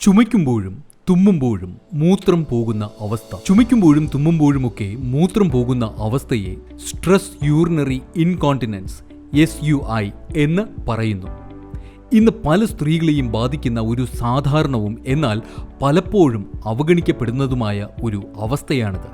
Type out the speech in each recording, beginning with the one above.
ചുമയ്ക്കുമ്പോഴും തുമ്മുമ്പോഴും മൂത്രം പോകുന്ന അവസ്ഥ. ചുമയ്ക്കുമ്പോഴും തുമ്മുമ്പോഴുമൊക്കെ മൂത്രം പോകുന്ന അവസ്ഥയെ stress urinary incontinence S U I എന്ന് പറയുന്നു. ഇന്ന് പല സ്ത്രീകളെയും ബാധിക്കുന്ന ഒരു സാധാരണവും എന്നാൽ പലപ്പോഴും അവഗണിക്കപ്പെടുന്നതുമായ ഒരു അവസ്ഥയാണിത്.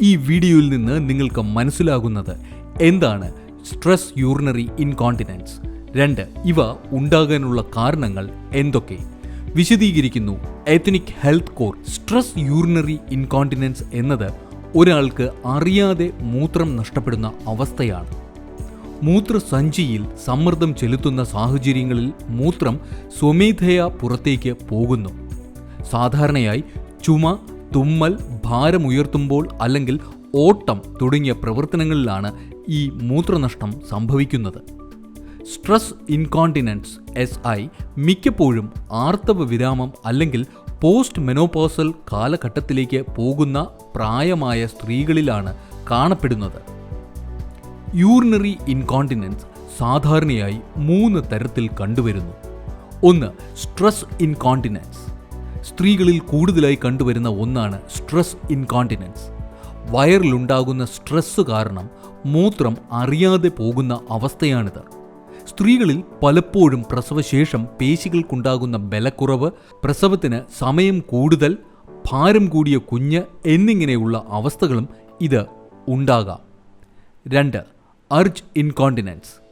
ഈ വീഡിയോയിൽ നിന്ന് നിങ്ങൾക്ക് മനസ്സിലാകുന്നത് എന്താണ് സ്ട്രെസ് യൂറിനറി ഇൻകോണ്ടിനൻസ് രണ്ട് ഇവ ഉണ്ടാകാനുള്ള കാരണങ്ങൾ എന്തൊക്കെ? വിശദീകരിക്കുന്നു. Ethnic health court stress urinary incontinence എന്നത് ഒരാൾക്ക് അറിയാതെ മൂത്രം നഷ്ടപ്പെടുന്ന അവസ്ഥയാണ്. മൂത്രസഞ്ചിയിൽ സമ്മർദ്ദം ചെലുത്തുന്ന സാഹചര്യങ്ങളിൽ മൂത്രം സ്വമേധയാ പുറത്തേക്ക് പോകുന്നു. സാധാരണയായി ചുമ തുമ്മൽ ഭാരമുയർത്തുമ്പോൾ അല്ലെങ്കിൽ ഓട്ടം തുടങ്ങിയ പ്രവർത്തനങ്ങളിലാണ് ഈ മൂത്രനഷ്ടം സംഭവിക്കുന്നത്. സ്ട്രെസ് ഇൻകോണ്ടിനൻസ് എസ് ഐ മിക്കപ്പോഴും ആർത്തവ വിരാമം അല്ലെങ്കിൽ പോസ്റ്റ് മെനോപോസൽ കാലഘട്ടത്തിലേക്ക് പോകുന്ന പ്രായമായ സ്ത്രീകളിലാണ് കാണപ്പെടുന്നത്. യൂറിനറി ഇൻകോണ്ടിനൻസ് സാധാരണയായി മൂന്ന് തരത്തിൽ കണ്ടുവരുന്നു. ഒന്ന് സ്ട്രെസ് ഇൻകോണ്ടിനൻസ്. സ്ത്രീകളിൽ കൂടുതലായി കണ്ടുവരുന്ന ഒന്നാണ് സ്ട്രെസ് ഇൻകോണ്ടിനൻസ്. വയറിലുണ്ടാകുന്ന സ്ട്രെസ് കാരണം മൂത്രം അറിയാതെ പോകുന്ന അവസ്ഥയാണിത്. സ്ത്രീകളിൽ പലപ്പോഴും പ്രസവശേഷം പേശികൾക്കുണ്ടാകുന്ന ബലക്കുറവ് പ്രസവത്തിന് സമയം കൂടുതൽ ഭാരം കൂടിയ കുഞ്ഞ് എന്നിങ്ങനെയുള്ള അവസ്ഥകളും ഇത് ഉണ്ടാകാം. രണ്ട് അർജ് ഇൻകോണ്ടിനൻസ്.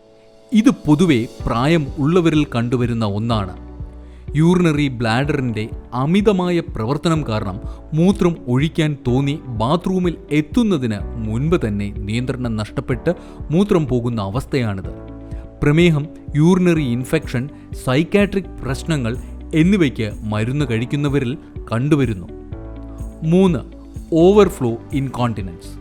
ഇത് പൊതുവെ പ്രായം ഉള്ളവരിൽ കണ്ടുവരുന്ന ഒന്നാണ്. യൂറിനറി ബ്ലാഡറിന്റെ അമിതമായ പ്രവർത്തനം കാരണം മൂത്രം ഒഴിക്കാൻ തോന്നി ബാത്റൂമിൽ എത്തുന്നതിന് മുൻപ് തന്നെ നിയന്ത്രണം നഷ്ടപ്പെട്ട് മൂത്രം പോകുന്ന അവസ്ഥയാണിത്. പ്രമേഹം യൂറിനറി ഇൻഫെക്ഷൻ സൈക്കാട്രിക് പ്രശ്നങ്ങൾ എന്നിവയ്ക്ക് മരുന്ന് കഴിക്കുന്നവരിൽ കണ്ടുവരുന്നു. മൂന്ന് ഓവർഫ്ലോ ഇൻകോണ്ടിനൻസ്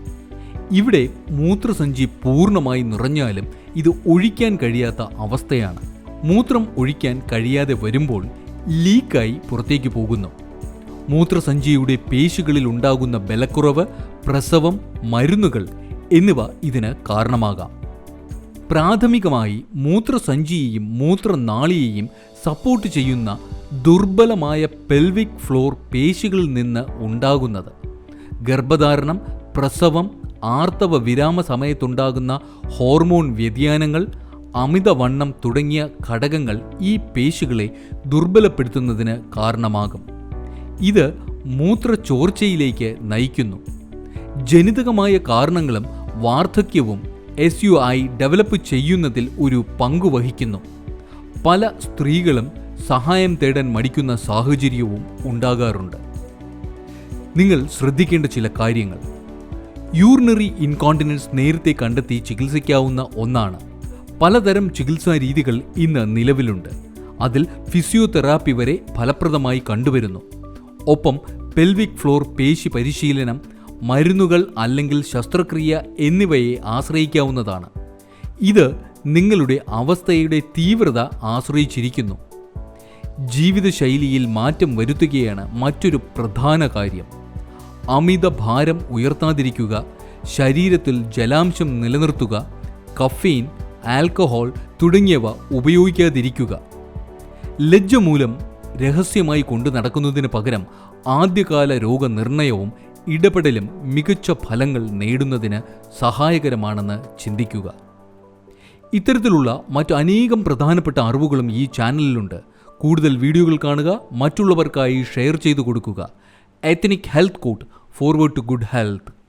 ഇവിടെ മൂത്രസഞ്ചി പൂർണമായി നിറഞ്ഞാലും ഇത് ഒഴിക്കാൻ കഴിയാത്ത അവസ്ഥയാണ്. മൂത്രം ഒഴിക്കാൻ കഴിയാതെ വരുമ്പോൾ ലീക്കായി പുറത്തേക്ക് പോകുന്നു. മൂത്രസഞ്ചിയുടെ പേശികളിൽ ഉണ്ടാകുന്ന ബലക്കുറവ് പ്രസവം മരുന്നുകൾ എന്നിവ ഇതിന് കാരണമാകാം. പ്രാഥമികമായി മൂത്രസഞ്ചിയെയും മൂത്രനാളിയെയും സപ്പോർട്ട് ചെയ്യുന്ന ദുർബലമായ പെൽവിക് ഫ്ലോർ പേശികളിൽ നിന്ന് ഉണ്ടാകുന്നത്. ഗർഭധാരണം പ്രസവം ആർത്തവ വിരാമ സമയത്തുണ്ടാകുന്ന ഹോർമോൺ വ്യതിയാനങ്ങൾ അമിതവണ്ണം തുടങ്ങിയ ഘടകങ്ങൾ ഈ പേശികളെ ദുർബലപ്പെടുത്തുന്നതിന് കാരണമാകും. ഇത് മൂത്രച്ചോർച്ചയിലേക്ക് നയിക്കുന്നു. ജനിതകമായ കാരണങ്ങളും വാർദ്ധക്യവും എസ് യു ആയി ഡെവലപ്പ് ചെയ്യുന്നതിൽ ഒരു പങ്കു വഹിക്കുന്നു. പല സ്ത്രീകളും സഹായം തേടാൻ മടിക്കുന്ന സാഹചര്യവും ഉണ്ടാകാറുണ്ട്. നിങ്ങൾ ശ്രദ്ധിക്കേണ്ട ചില കാര്യങ്ങൾ. യൂറിനറി ഇൻകോണ്ടിനൻസ് നേരത്തെ കണ്ടെത്തി ചികിത്സിക്കാവുന്ന ഒന്നാണ്. പലതരം ചികിത്സാ രീതികൾ ഇന്ന് നിലവിലുണ്ട്. അതിൽ ഫിസിയോതെറാപ്പി വരെ ഫലപ്രദമായി കണ്ടുവരുന്നു. ഒപ്പം പെൽവിക് ഫ്ലോർ പേശി പരിശീലനം മരുന്നുകൾ അല്ലെങ്കിൽ ശസ്ത്രക്രിയ എന്നിവയെ ആശ്രയിക്കാവുന്നതാണ്. ഇത് നിങ്ങളുടെ അവസ്ഥയുടെ തീവ്രത ആശ്രയിച്ചിരിക്കുന്നു. ജീവിതശൈലിയിൽ മാറ്റം വരുത്തുകയാണ് മറ്റൊരു പ്രധാന കാര്യം. അമിത ഭാരം ഉയർത്താതിരിക്കുക ശരീരത്തിൽ ജലാംശം നിലനിർത്തുക കഫീൻ ആൽക്കഹോൾ തുടങ്ങിയവ ഉപയോഗിക്കാതിരിക്കുക. ലജ്ജ മൂലം രഹസ്യമായി കൊണ്ടു നടക്കുന്നതിന് പകരം ആദ്യകാല രോഗനിർണയവും ഇടപെടലും മികച്ച ഫലങ്ങൾ നേടുന്നതിന് സഹായകരമാണെന്ന് ചിന്തിക്കുക. ഇത്തരത്തിലുള്ള മറ്റു അനേകം പ്രധാനപ്പെട്ട അറിവുകളും ഈ ചാനലിലുണ്ട്. കൂടുതൽ വീഡിയോകൾ കാണുക മറ്റുള്ളവർക്കായി ഷെയർ ചെയ്തു കൊടുക്കുക. Ethnic health court forward to good health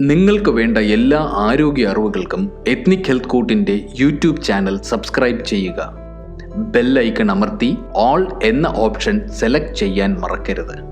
നിങ്ങൾക്ക് വേണ്ട എല്ലാ ആരോഗ്യ അറിവുകൾക്കും എത്നിക് ഹെൽത്ത് കോട്ടിന്റെ യൂട്യൂബ് ചാനൽ സബ്സ്ക്രൈബ് ചെയ്യുക. ബെൽ ഐക്കൺ അമർത്തി ഓൾ എന്ന ഓപ്ഷൻ സെലക്ട് ചെയ്യാൻ മറക്കരുത്.